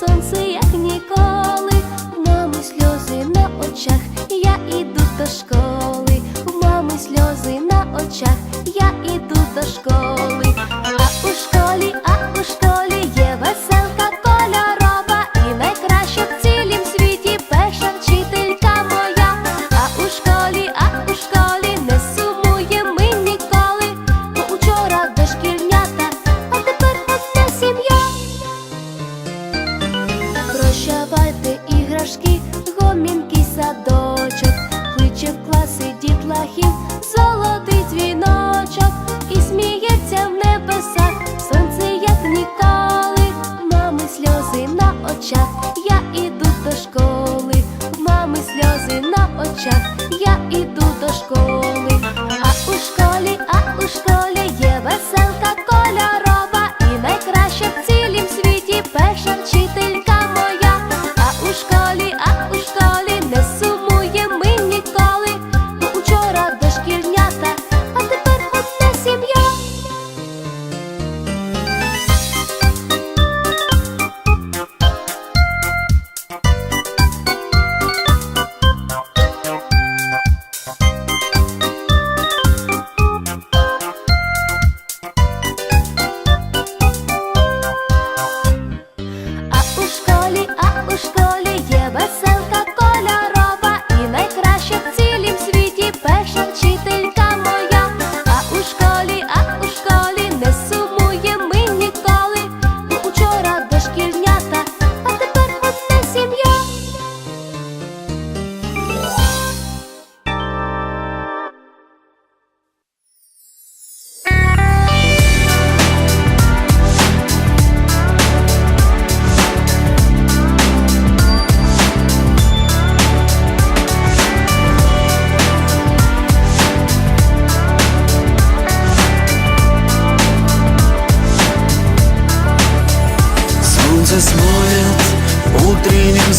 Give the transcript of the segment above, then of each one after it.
Солнце як ніколи. Прощавайте іграшки, гомінкий садочок, кличе в класи дітлахів, золотий дзвіночок, і сміється в небесах, сонце як ніколи, мами сльози на очах, я іду до школи, в мами сльози на очах, я іду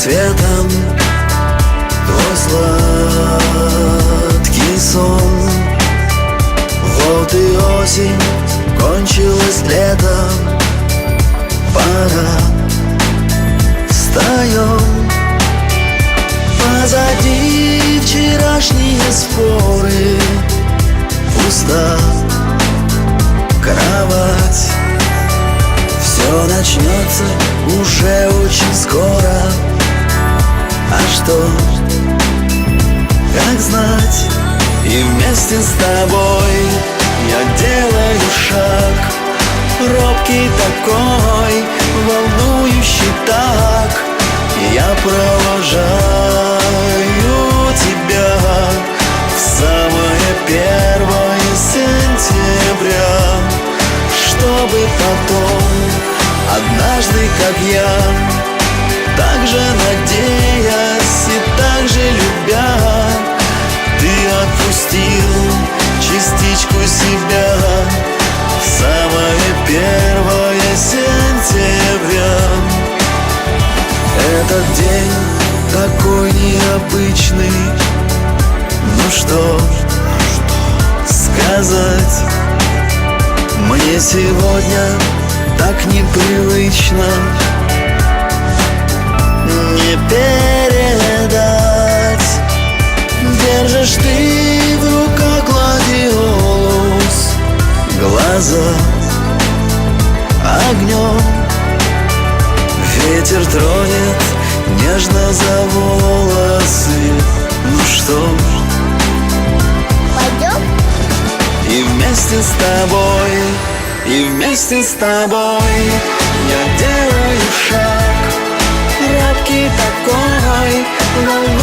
светом Твой сладкий сон. Вот и осень кончилась летом Пора. Встаем Позади вчерашние споры. Пуста кровать. Все начнется уже очень скоро А что, как знать? И вместе с тобой я делаю шаг. Робкий такой, волнующий так. Я провожаю тебя В самое первое сентября. Чтобы потом Однажды, как я Так же В самое первое сентября Этот день такой необычный. Ну что сказать? Мне сегодня так непривычно. Не передать. Держишь ты Ветер тронет нежно за волосы Ну что Пойдем? и вместе с тобой, и вместе с тобой Я делаю шаг, робкий такой, волнующий